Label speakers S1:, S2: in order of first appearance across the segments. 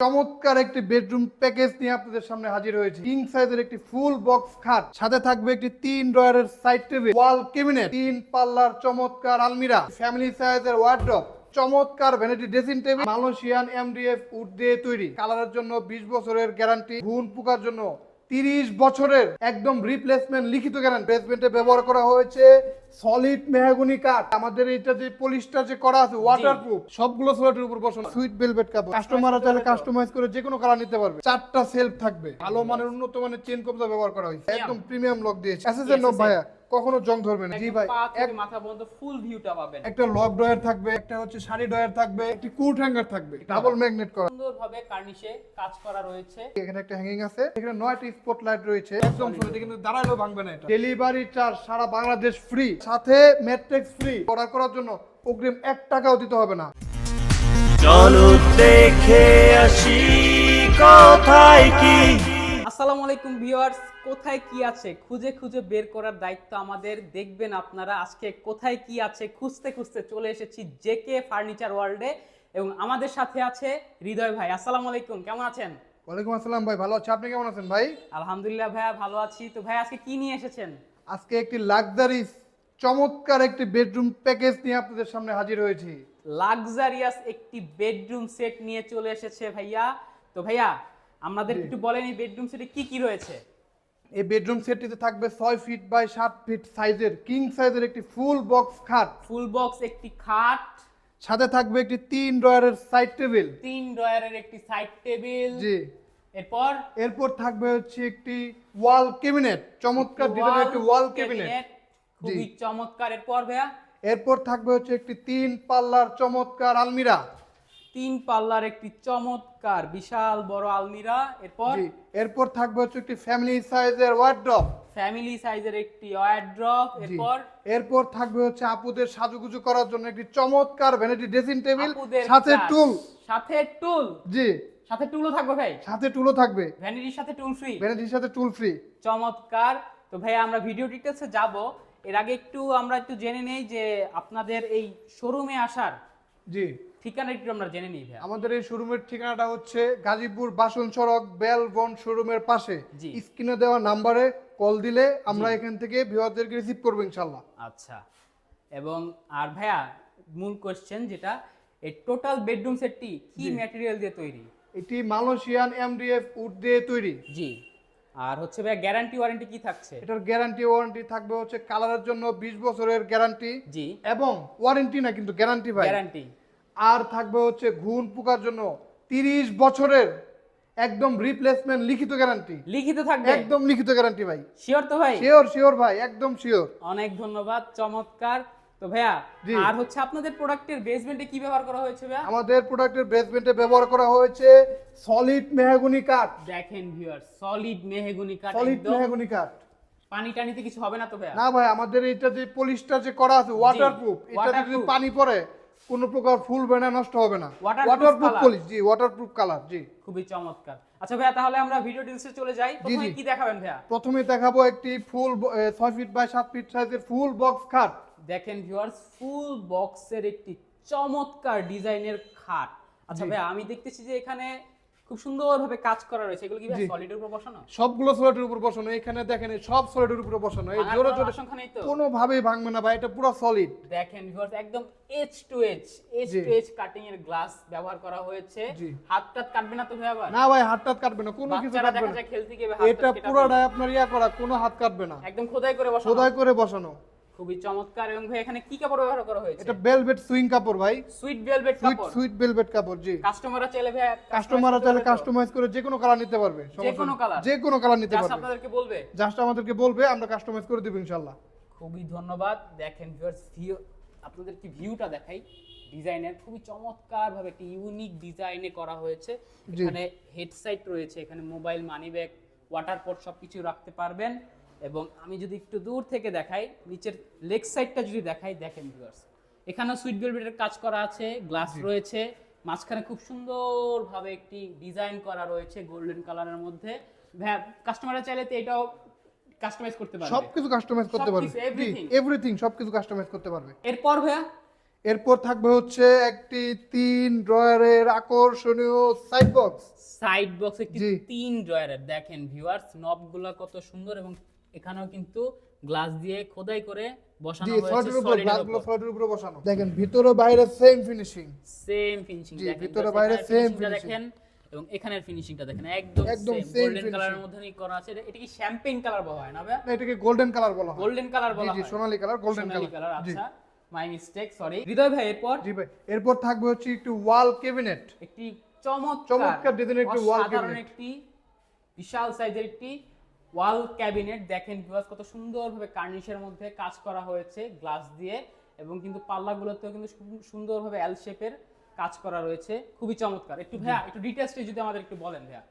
S1: চমৎকার একটি bedroom package নিয়ে আপনাদের সামনে হাজির হয়েছে। কিং সাইজের একটি ফুল বক্স খাট, সাথে থাকবে একটি তিন ড্রয়ারের সাইড টেবিল ওয়াল কেবিনেট তিন পাল্লার চমৎকার আলমিরা ফ্যামিলি সাইজের ওয়ার্ড্রপ চমৎকার vanity dressing table Malaysian MDF wood দিয়ে তৈরি। কালারের জন্য বিশ বছরের গ্যারান্টি ঘুন পোকার জন্য তিরিশ বছরের একদম রিপ্লেসমেন্ট লিখিত গ্যারান্টি বেসমেন্টে ব্যবহার করা হয়েছে সলিড মেহাগুনি কাঠ। আমাদের এটা যে পলিশটা যে করা আছে ওয়াটারপ্রুফ সবগুলো সোলাটের উপর বসানো। সুইট ভেলভেট কাপড়। কাস্টমাররা চাইলে কাস্টমাইজ করে যে কোনো কালার নিতে পারবে। চারটা সেলফ থাকবে। ভালো মানের উন্নত মানের চেন কবজা ব্যবহার করা হয়েছে। একদম প্রিমিয়াম লক দিয়েছে। এসএসএন ভাইয়া কখনো জং ধরবে না। জি ভাই এক
S2: মাথা পর্যন্ত ফুল ভিউটা পাবেন।
S1: একটা লক ড্রয়ার থাকবে একটা হচ্ছে শাড়ি ড্রয়ার থাকবে একটি কুট হ্যাঙ্গার থাকবে। ডাবল ম্যাগনেট করা।
S2: সুন্দরভাবে কার্নিশে কাজ করা রয়েছে।
S1: এখানে একটা হ্যাঙ্গিং আছে। এখানে নয়টি স্পট লাইট রয়েছে। একদম কিন্তু দাঁড়ালেও ভাঙবে না এটা। ডেলিভারি চার্জ সারা বাংলাদেশ ফ্রি সাথে ম্যাট্রিক্স ফ্রি অর্ডার করার জন্য অগ্রিম এক টাকাও দিতে হবে না।
S3: চলো দেখে আসি কোথায় কি।
S2: আসসালামু আলাইকুম ভিউয়ার্স কোথায় কি আছে? খুঁজে খুঁজে বের করার দায়িত্ব আমাদের। দেখবেন আপনারা আজকে কোথায় কি আছে? খুঁজতে খুঁজতে চলে এসেছি জেকে ফার্নিচার ওয়ার্ল্ডে এবং আমাদের সাথে আছে হৃদয় ভাই। আসসালামু আলাইকুম কেমন আছেন?
S1: ওয়ালাইকুম আসসালাম ভাই ভালো আছি। আপনি কেমন আছেন ভাই?
S2: আলহামদুলিল্লাহ ভাইয়া ভালো আছি। তো ভাই আজকে কি নিয়ে এসেছেন?
S1: আজকে একটি লাক্সারি চমৎকার একটি বেডরুম প্যাকেজ নিয়ে আপনাদের সামনে হাজির হয়েছি।
S2: লাক্সারিয়াস একটি বেডরুম সেট নিয়ে চলে এসেছে ভাইয়া। তো ভাইয়া আমাদের একটু বলেন এই বেডরুম সেটে কি কি রয়েছে?
S1: এই বেডরুম সেটটিতে থাকবে ছয় ফিট বাই সাত ফিট সাইজের কিং সাইজের একটি ফুল বক্স খাট।
S2: ফুল বক্স একটি খাট।
S1: সাথে থাকবে একটি তিন ড্রয়ারের সাইড টেবিল
S2: তিন ড্রয়ারের একটি সাইড টেবিল
S1: জি।
S2: এরপর?
S1: এরপর থাকবে হচ্ছে একটি ওয়াল ক্যাবিনেট চমৎকার ডিজাইনের একটি ওয়াল ক্যাবিনেট
S2: খুবই চমৎকার। এরপর ভাইয়া?
S1: এরপর থাকবে হচ্ছে একটি তিন পাল্লার চমৎকার আলমিরা।
S2: তিন পাল্লার একটি চমৎকার বিশাল বড় আলমিরা। এরপর?
S1: এরপর থাকবে হচ্ছে একটি ফ্যামিলি সাইজের ওয়ার্ড্রপ
S2: ফ্যামিলি সাইজের একটি ওয়ার্ড্রপ এরপর?
S1: এরপর থাকবে হচ্ছে আপুদের সাজুগুজু করার জন্য একটি চমৎকার ভ্যানিটি ড্রেসিং টেবিল সাথে টুল।
S2: সাথে টুল?
S1: জি।
S2: সাথে টুলও থাকবে ভাই?
S1: সাথে টুলও থাকবে।
S2: ভ্যানিটির সাথে টুল ফ্রি
S1: ভ্যানিটির সাথে টুল ফ্রি
S2: চমৎকার। তো ভাই আমরা ভিডিও ডিটেলসে যাব। এর আগে একটু আমরা একটু জেনে নেই যে আপনাদের এই শোরুমে আসার
S1: জি।
S2: ঠিকানা একটু আমরা জেনে নিই ভাইয়া।
S1: আমাদের এই শোরুমের ঠিকানাটা হচ্ছে গাজীপুর বাসন সড়ক বেলবন শোরুমের পাশে। স্ক্রিনে দেওয়া নাম্বারে কল দিলে আমরা এখান থেকে ভিউয়ারদেরকে রিসিভ করব ইনশাল্লাহ
S2: আচ্ছা। এবং আর ভাইয়া মূল কোশ্চেন যেটা এই টোটাল বেডরুম সেটটি কি ম্যাটেরিয়াল দিয়ে তৈরি?
S1: এটি মালয়েশিয়ান এমডিএফ উড দিয়ে তৈরি।
S2: জি। আর হচ্ছে ভাইয়া গ্যারান্টি ওয়ারেন্টি কি থাকছে?
S1: এটার গ্যারান্টি ওয়ারেন্টি থাকবে হচ্ছে কালারের জন্য বিশ বছরের গ্যারান্টি
S2: জি।
S1: এবং ওয়ারেন্টি না কিন্তু গ্যারান্টি ভাই।
S2: গ্যারান্টি
S1: আর থাকবে হচ্ছে ঘুন পোকার জন্য তিরিশ বছরের একদম রিপ্লেসমেন্ট লিখিত গ্যারান্টি
S2: লিখিত থাকবে?
S1: একদম লিখিত গ্যারান্টি ভাই।
S2: শিওর তো ভাই?
S1: শিওর শিওর ভাই একদম শিওর
S2: অনেক ধন্যবাদ চমৎকার। তো ভাইয়া আর হচ্ছে আপনাদের প্রোডাক্টের বেসমেন্টে কি ব্যবহার করা হয়েছে ভাইয়া?
S1: আমাদের প্রোডাক্টের বেসমেন্টে ব্যবহার করা হয়েছে সলিড মেহাগুনি কাঠ।
S2: দেখেন ভিউয়ার সলিড মেহগুনি কাঠ
S1: সলিড
S2: একদম।
S1: কাঠ।
S2: পানি টানিতে কিছু হবে না তো ভাইয়া?
S1: না ভাই আমাদের এটা যে পলিশটা যে করা আছে ওয়াটারপ্রুফ এটা যদি পানি পড়ে কোনো প্রকার ফুল বেনা নষ্ট হবে না। ওয়াটারপ্রুফ। পলিশ জি ওয়াটারপ্রুফ কালার জি।
S2: খুবই চমৎকার। আচ্ছা ভাইয়া তাহলে আমরা ভিডিও ডিটেলসে চলে যাই। প্রথমে কি দেখাবেন ভাইয়া?
S1: প্রথমে দেখাবো একটি ফুল ছয় ফিট বাই সাত ফিট সাইজের ফুল বক্স খাট।
S2: দেখেন ভিউয়ার্স ফুল বক্সের একটি চমৎকার ডিজাইনের খাট। আচ্ছা ভাইয়া আমি দেখতেছি যে এখানে খুব সুন্দরভাবে কাজ করা রয়েছে। এগুলো কি ভাই। সলিডের উপর বসানো?
S1: সবগুলো সোলেটের উপর বসানো। এখানে দেখেন সব সোলেটের উপরে বসানো। এই জোরে
S2: কোনো
S1: জোরে
S2: তো?
S1: কোনোভাবেই ভাঙবে না ভাই এটা পুরো সলিড
S2: দেখেন ভিউয়ার্স একদম edge to edge edge to edge cutting এর গ্লাস ব্যবহার করা হয়েছে।
S1: জি।
S2: হাত টাত কাটবে না তো ভাই আবার?
S1: না ভাই হাত টাত কাটবে না কোনো কিছু কাটবে না।
S2: যায় খেলতে গিয়ে হাত
S1: এটা পুরোটাই আপনার ইয়া করা কোনো হাত কাটবে না।
S2: একদম খোদাই করে বসানো।
S1: খোদাই করে বসানো।
S2: খুবই চমৎকার। এবং ভাই এখানে কি কাপড় ব্যবহার করা হয়েছে?
S1: এটা বেলভেট সুইং কাপড় ভাই।
S2: সুইট ভেলভেট কাপড়।
S1: সুইট বেলভেট কাপড় জি।
S2: কাস্টমাররা চাইলে ভাই
S1: কাস্টমাররা চাইলে কাস্টমাইজ করে যে কোনো কালার নিতে পারবে সমস্যা
S2: কোনো colour?
S1: যে কোনো কালার নিতে
S2: জাস্ট
S1: পারবে।
S2: আপনাদেরকে বলবে।
S1: জাস্ট আমাদেরকে বলবে আমরা কাস্টমাইজ করে দেবো ইনশাল্লাহ
S2: খুবই ধন্যবাদ। দেখেন ভিউয়ার্স ভিউ আপনাদের আপনাদেরকে ভিউটা দেখাই। ডিজাইনের খুবই চমৎকার ভাবে একটি ইউনিক ডিজাইনে করা হয়েছে। এখানে হেডসাইট রয়েছে এখানে mobile money bag water pot সবকিছু রাখতে পারবেন। এবং আমি যদি একটু দূর থেকে দেখাই নিচের লেগ সাইডটা যদি দেখাই দেখেন ভিউয়ার্স এখানেও সুইট ভেলভেটের কাজ করা আছে গ্লাস রয়েছে মাঝখানে খুব সুন্দরভাবে একটি ডিজাইন করা রয়েছে গোল্ডেন কালারের মধ্যে। কাস্টমাররা চাইলে তো এটাও কাস্টমাইজ করতে পারবে।
S1: সবকিছু কাস্টমাইজ করতে পারবে। এভরিথিং সবকিছু কাস্টমাইজ করতে পারবে।
S2: এরপর ভাইয়া?
S1: এরপর থাকবে হচ্ছে একটি তিন ড্রয়ারের আকর্ষণীয় সাইড বক্স
S2: সাইড বক্স একটি তিন ড্রয়ারের। দেখেন ভিউয়ার্স নবগুলা কত সুন্দর এবং এখানেও কিন্তু গ্লাস দিয়ে খোদাই করে বসানো হয়েছে
S1: সলিডের উপর
S2: solid উপর।
S1: বসানো। দেখেন ভিতরে বাইরে সেম ফিনিশিং
S2: সেম ফিনিশিং দেখেন
S1: ভিতরে বাইরে finishing।
S2: দেখেন এবং এখানের ফিনিশিংটা দেখেন একদম
S1: একদম
S2: সেম গোল্ডেন কালারের। মধ্যেই করা আছে। এটা কি শ্যাম্পেন কালার বলা হয় না ভাই
S1: না এটাকে গোল্ডেন কালার বলা হয়।
S2: গোল্ডেন কালার বলা
S1: জি সোনালী কালার গোল্ডেন কালার
S2: আচ্ছা মাই মিস্টেক সরি হৃদয় ভাই এরপর?
S1: জি ভাই এরপর থাকবে হচ্ছে একটু ওয়াল ক্যাবিনেট
S2: একটি চমৎকার
S1: চমৎকার ডিজাইনের একটি
S2: অসাধারণ
S1: cabinet।
S2: একটি বিশাল সাইজের একটি ওয়াল ক্যাবিনেট দেখেন ভিউয়ার্স কত সুন্দরভাবে কার্নিশের মধ্যে কাজ করা হয়েছে গ্লাস দিয়ে এবং কিন্তু পাল্লাগুলোতেও কিন্তু সুন্দরভাবে এল শেপের কাজ করা রয়েছে। খুবই চমৎকার। একটু ভাইয়া একটু ডিটেলসটি যদি আমাদের একটু বলেন ভাইয়া।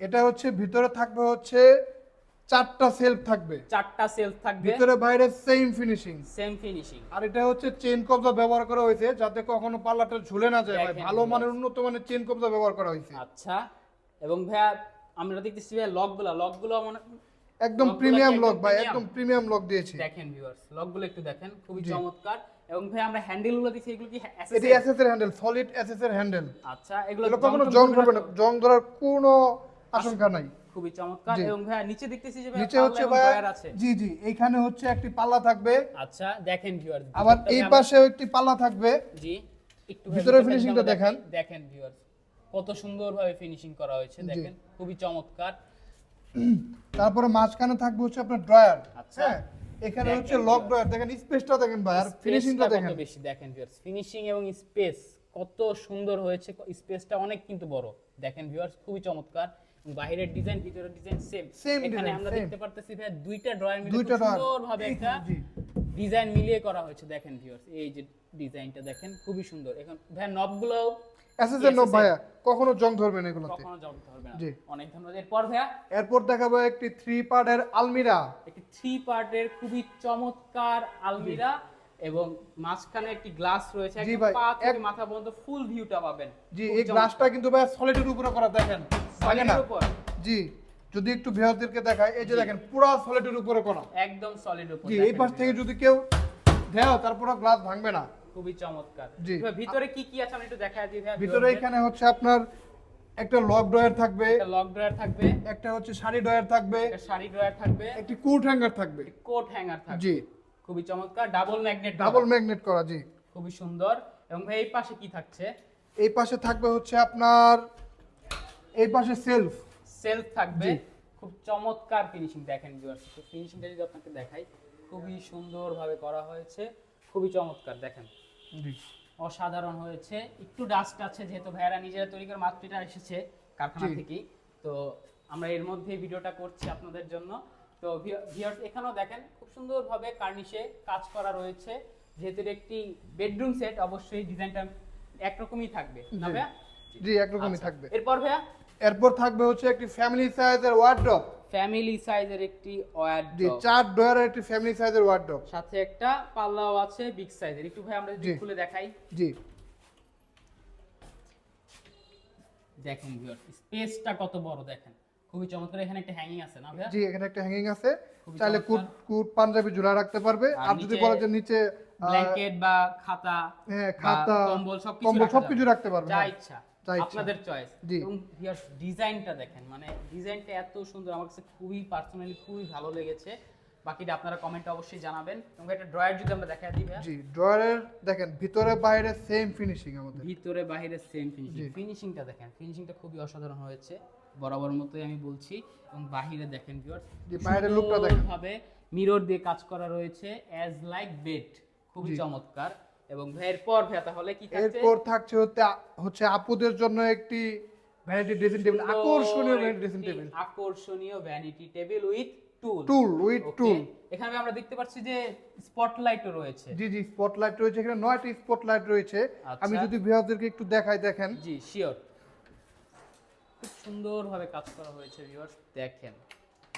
S1: এটা হচ্ছে ভিতরে থাকবে হচ্ছে চারটা সেলফ থাকবে।
S2: চারটা সেলফ থাকবে।
S1: ভিতরে বাইরে সেম ফিনিশিং
S2: সেম ফিনিশিং
S1: আর এটা হচ্ছে চেন কবজা ব্যবহার করা হয়েছে যাতে কখনো পাল্লাটা ঝুলে না যায় ভাই। ভালো মানের উন্নত মানের চেন কবজা ব্যবহার করা হয়েছে।
S2: আচ্ছা। এবং ভাইয়া আমরা দেখতেছি ভাই লকগুলো লকগুলো মনে
S1: একদম প্রিমিয়াম লক ভাই একদম প্রিমিয়াম লক দিয়েছি।
S2: দেখেন ভিউয়ার্স লকগুলো একটু দেখেন খুবই চমৎকার। এবং ভাই আমরা হ্যান্ডেলগুলো দিচ্ছি এগুলো কি
S1: এসএস
S2: এটি
S1: এসএস এর হ্যান্ডেল সলিড এসএস এর হ্যান্ডেল
S2: আচ্ছা এগুলো
S1: এগুলো
S2: জং
S1: ধরবে
S2: না
S1: জং ধরার কোনো আশঙ্কা নাই।
S2: খুবই চমৎকার। এবং ভাইয়া নিচে দেখতেছি যে
S1: নিচে হচ্ছে ভাই
S2: আছে।
S1: জি জি এইখানে হচ্ছে একটি পাল্লা থাকবে।
S2: আচ্ছা দেখেন ভিউয়ার্স
S1: আবার এই পাশেও একটি পাল্লা থাকবে।
S2: জি একটু ভাই
S1: ভিতরের
S2: ভিতরটা
S1: finishing টা
S2: আমরা
S1: দেখেন।
S2: ভিউয়ার্স কত সুন্দরভাবে ফিনিশিং করা হয়েছে দেখেন খুবই চমৎকার।
S1: তারপরে মাঝখানে থাকবে হচ্ছে আপনার ড্রয়ার।
S2: আচ্ছা।
S1: হ্যাঁ এখানে হচ্ছে লক ড্রয়ার। দেখেন স্পেসটা দেখেন ভাই আর ফিনিশিংটা দেখেন।
S2: বেশি দেখেন ভিউয়ার্স ফিনিশিং এবং স্পেস কত সুন্দর হয়েছে স্পেসটা অনেক কিন্তু বড়। দেখেন ভিউয়ার্স খুবই চমৎকার। বাইরের ডিজাইন ভিতরের ডিজাইন সেম এখানে আমরা দেখতে পারতেছি ভাই দুইটা ড্রয়ার মিলে। সুন্দরভাবে একটা ডিজাইন মিলিয়ে করা হয়েছে। দেখেন ভিউয়ার্স এই যে ডিজাইনটা দেখেন খুবই সুন্দর। এখন ভাই নবগুলো
S1: এসএস এর নব ভাইয়া কখনো জং ধরবে না এগুলোতে?
S2: কখনো জমতে হবে না।
S1: জি।
S2: অনেক ধন্যবাদ। এরপর ভাইয়া?
S1: এরপর দেখাবো একটি থ্রি পার্টের আলমিরা।
S2: একটি থ্রি পার্টের খুবই চমৎকার আলমিরা এবং মাঝখানে একটি গ্লাস রয়েছে।
S1: জি
S2: একদম পা থেকে মাথা পর্যন্ত ফুল ভিউটা পাবেন।
S1: জি এই গ্লাসটা কিন্তু ভাই সলিডের উপরে করা দেখেন।
S2: সলিডের উপর?
S1: জি। যদি একটু ভিউয়ারদেরকে দেখায় এই যে দেখেন পুরো সলিডের উপরে করা
S2: একদম সলিড উপর
S1: জি এই পাশ থেকে যদি কেউ দেও তারপর গ্লাস ভাঙবে না।
S2: খুবই চমৎকার।
S1: জি।
S2: ভিতরে কি কি আছে আমি একটু দেখাই দিই
S1: ভিতরে এখানে হচ্ছে আপনার একটা লক ড্রয়ার থাকবে।
S2: লক ড্রয়ার থাকবে।
S1: একটা হচ্ছে শাড়ি ড্রয়ার থাকবে।
S2: একটা শাড়ি ড্রয়ার থাকবে।
S1: একটি কোট হ্যাঙ্গার থাকবে।
S2: কোট হ্যাঙ্গার থাকবে।
S1: জি।
S2: খুবই চমৎকার। ডাবল ম্যাগনেট
S1: ডাবল ম্যাগনেট করা জি।
S2: খুবই সুন্দর। এবং ভাই এই পাশে কি থাকছে?
S1: এই পাশে থাকবে হচ্ছে আপনার এই পাশে সেলফ
S2: সেলফ থাকবে। খুব চমৎকার ফিনিশিং দেখেন ভিউয়ার্স তো ফিনিশিংটা যদি আপনাকে দেখাই খুবই সুন্দরভাবে করা হয়েছে। খুবই চমৎকার দেখেন।
S1: জি।
S2: অসাধারণ হয়েছে। একটু ডাস্ট আছে যেহেতু ভাইয়ারা নিজেরা তৈরি করে মাত্রিটা এসেছে কারখানা। থেকেই। তো আমরা এর মধ্যে ভিডিওটা করছি আপনাদের জন্য। তো ভিউয়ার্স এখানেও দেখেন খুব সুন্দরভাবে কার্নিশে কাজ করা রয়েছে। যেহেতু একটি বেডরুম সেট অবশ্যই ডিজাইনটা একরকমই থাকবে। না ভাইয়া?
S1: জি একরকমই
S2: আচ্ছা।
S1: থাকবে।
S2: এরপর ভাইয়া?
S1: এরপর থাকবে হচ্ছে একটি ফ্যামিলি সাইজের ওয়ার্ড্রপ
S2: ফ্যামিলি সাইজের একটি ওয়ার্ড্রপ
S1: চার ডয়ারের একটি ফ্যামিলি সাইজের ওয়ার্ড্রপ
S2: সাথে একটা পাল্লাও আছে বিগ সাইজের একটু ভাই আমরা যদি খুলে দেখাই।
S1: জি।
S2: দেখেন ভিউয়ার্স স্পেসটা কত বড় দেখেন। খুবই চমৎকার এখানে একটা হ্যাঙ্গিং আছে না ভাইয়া?
S1: জি এখানে একটা হ্যাঙ্গিং আছে। চাইলে কুট। কুট পাঞ্জাবি ঝুলা রাখতে পারবে।
S2: আর
S1: যদি বলে যে নিচে
S2: ব্ল্যাঙ্কেট বা খাতা
S1: হ্যাঁ, খাতা,
S2: কম্বল সবকিছু
S1: কম্বল সবকিছু রাখতে পারবে,
S2: যা
S1: হ্যাঁ। যা ইচ্ছা।
S2: আপনাদের চয়েস এবং ডিজাইনটা দেখেন মানে ডিজাইনটা এত সুন্দর আমার কাছে খুবই পার্সোনালি খুবই ভালো লেগেছে। বাকিটা আপনারা কমেন্টে অবশ্যই জানাবেন। এবং একটা ড্রয়ার যদি আমরা দেখাই দিই
S1: জি ড্রয়ারের দেখেন ভিতরে বাইরে সেম ফিনিশিং আমাদের।
S2: ভিতরে বাইরে সেম ফিনিশিং ফিনিশিংটা দেখেন ফিনিশিংটা খুবই অসাধারণ হয়েছে বরাবর মতোই আমি বলছি। এবং বাহিরে দেখেন ভিউয়ার্স
S1: জি, বাইরের lookটা দেখেন।
S2: ভাবে মিরর দিয়ে কাজ করা রয়েছে অ্যাজ লাইক বেড খুবই চমৎকার। এবং পর কি থাকছে?
S1: এরপর থাকছে হচ্ছে হচ্ছে আপুদের জন্য একটি ভ্যানিটি ড্রেসিং টেবিল আকর্ষণীয় ভ্যানিটি ড্রেসিং টেবিল
S2: আকর্ষণীয় vanity table with stool
S1: stool with stool
S2: এখানে আমরা দেখতে পাচ্ছি যে স্পটলাইটও রয়েছে।
S1: জি জি স্পটলাইট রয়েছে। এখানে নয়টি স্পটলাইট রয়েছে।
S2: আচ্ছা।
S1: আমি যদি ভিউয়ারদেরকে একটু দেখাই দেখেন।
S2: জি শিওর খুব সুন্দরভাবে কাজ করা হয়েছে ভিউয়ার্স দেখেন।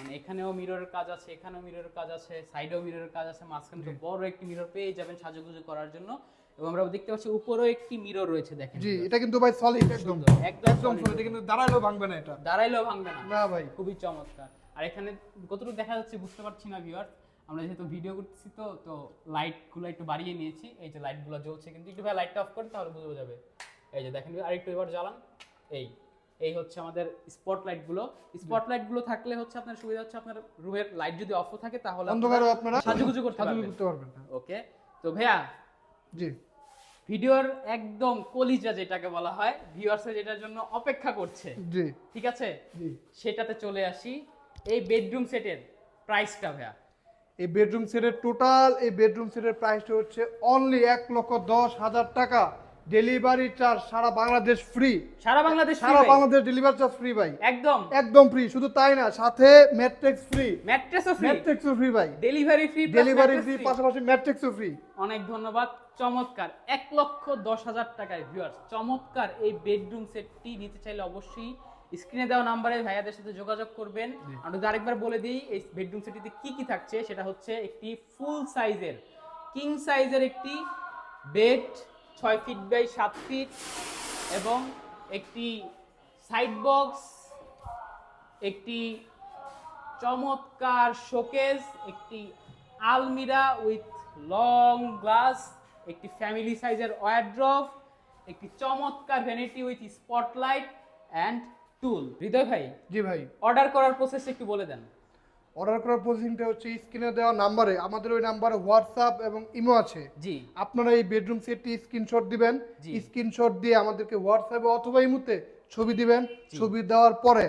S2: মানে এখানেও মিররের কাজ আছে এখানেও মিররের কাজ আছে সাইডেও মিররের কাজ আছে মাঝখানে তো বড় একটি মিরর পেয়ে যাবেন সাজুগুজু করার জন্য। এবং আমরা দেখতে পাচ্ছি উপরেও একটি মিরর রয়েছে দেখেন।
S1: জি এটা কিন্তু ভাই সলিড একদম।
S2: একদম
S1: সলিড কিন্তু দাঁড়ালেও ভাঙবে না এটা।
S2: দাঁড়াইলেও ভাঙবে না।
S1: না ভাই।
S2: খুবই চমৎকার। আর এখানে কতটুকু দেখা যাচ্ছে বুঝতে পারছি না ভিউয়ার আমরা যেহেতু ভিডিও করতেছি তো তো লাইটগুলো একটু বাড়িয়ে নিয়েছি। এই যে লাইটগুলো জ্বলছে কিন্তু একটু ভাই লাইটটা অফ করে তাহলে বোঝা যাবে। এই যে দেখেন আরেকটু এবার জ্বালান। এই। এই হচ্ছে আমাদের স্পট লাইটগুলো স্পট লাইটগুলো থাকলে হচ্ছে আপনার সুবিধা হচ্ছে আপনার রুমের লাইট যদি অফ থাকে তাহলে
S1: অন্ধকারও আপনারা
S2: সাজুগুজু করতে পারবেন।
S1: পারবেন হ্যাঁ।
S2: ওকে তো ভাইয়া
S1: জি।
S2: ভিডিওর একদম কলিজা যেটাকে বলা হয় ভিউয়ার্সে যেটার জন্য অপেক্ষা করছে
S1: জি।
S2: ঠিক আছে?
S1: জি।
S2: সেটাতে চলে আসি। এই বেডরুম সেটের প্রাইসটা ভাইয়া।
S1: এই বেডরুম সেটের টোটাল এই বেডরুম সেটের প্রাইসটা হচ্ছে অনলি এক লক্ষ দশ হাজার টাকা। ডেলিভারি চার্জ সারা বাংলাদেশ ফ্রি
S2: সারা বাংলাদেশ
S1: সারা বাংলাদেশ ডেলিভারি চার্জ ফ্রি ভাই।
S2: একদম।
S1: একদম ফ্রি শুধু তাই না সাথে ম্যাট্রিক্স ফ্রি
S2: ম্যাট্রেসও ফ্রি
S1: ম্যাট্রিক্সও ফ্রি ভাই।
S2: ডেলিভারি ফ্রি
S1: ডেলিভারি ফ্রি পাশাপাশি ম্যাট্রিক্সও ফ্রি
S2: অনেক ধন্যবাদ চমৎকার। এক লক্ষ দশ হাজার টাকায় ভিউয়ার্স চমৎকার এই বেডরুম সেটটি নিতে চাইলে অবশ্যই স্ক্রিনে দেওয়া নাম্বারে ভাইয়াদের সাথে যোগাযোগ করবেন। যদি আরেকবার বলে দিই এই বেডরুম সেটটিতে কি কি থাকছে সেটা হচ্ছে একটি ফুল সাইজের কিং সাইজের একটি বেড ছয় ফিট বাই সাত ফিট এবং একটি সাইড বক্স একটি চমৎকার শোকেস একটি আলমিরা উইথ লং গ্লাস একটি ফ্যামিলি সাইজের ওয়ারড্রপ একটি চমৎকার vanity with spotlight and stool Hriday ভাই
S1: জি ভাই।
S2: অর্ডার করার প্রসেস একটু বলে দেন।
S1: অর্ডার করার প্রসেসিংটা হচ্ছে স্ক্রিনে দেওয়া নাম্বারে আমাদের ওই নাম্বারে হোয়াটসঅ্যাপ এবং ইমো আছে।
S2: জি।
S1: আপনারা এই বেডরুম সেটটি স্ক্রিনশট দিবেন। স্ক্রিনশট দিয়ে আমাদেরকে হোয়াটসঅ্যাপে অথবা ইমোতে ছবি দিবেন। ছবি দেওয়ার পরে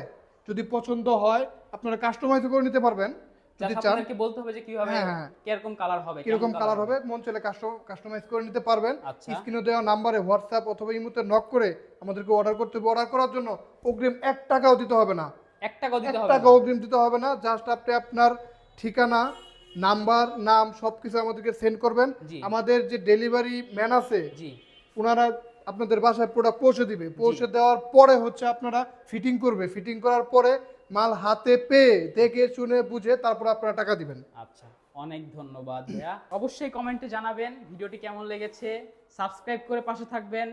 S1: যদি পছন্দ হয় আপনারা কাস্টমাইজ করে নিতে পারবেন। যদি চান।
S2: আপনাদেরকে বলতে হবে যে কীভাবে
S1: হ্যাঁ, হ্যাঁ।
S2: কীরকম কালার হবে
S1: কীরকম কালার হবে। মন চলে কাস্টমাইজ করে নিতে পারবেন।
S2: আচ্ছা।
S1: স্ক্রিনে দেওয়া নাম্বারে হোয়াটসঅ্যাপ অথবা ইমোতে নক করে আমাদেরকে অর্ডার করতে হবে। অর্ডার করার জন্য অগ্রিম এক টাকাও দিতে হবে না।
S2: এক টাকাও দিতে হবে
S1: টাকা অগ্রিম দিতে হবে না জাস্ট আপনি আপনার ঠিকানা নাম্বার নাম সবকিছু আমাদেরকে সেন্ড করবেন। আমাদের যে ডেলিভারি ম্যান আছে
S2: জি।
S1: ওনারা আপনাদের বাসায় প্রোডাক্ট পৌঁছে দিবে। পৌঁছে দেওয়ার পরে হচ্ছে আপনারা ফিটিং করবে। ফিটিং করার পরে মাল হাতে পেয়ে দেখে শুনে বুঝে তারপর আপনারা টাকা দিবেন।
S2: আচ্ছা অনেক ধন্যবাদ ভাইয়া। অবশ্যই কমেন্টে জানাবেন ভিডিওটি কেমন লেগেছে। সাবস্ক্রাইব করে পাশে থাকবেন।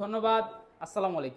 S2: ধন্যবাদ। আসসালামু আলাইকুম।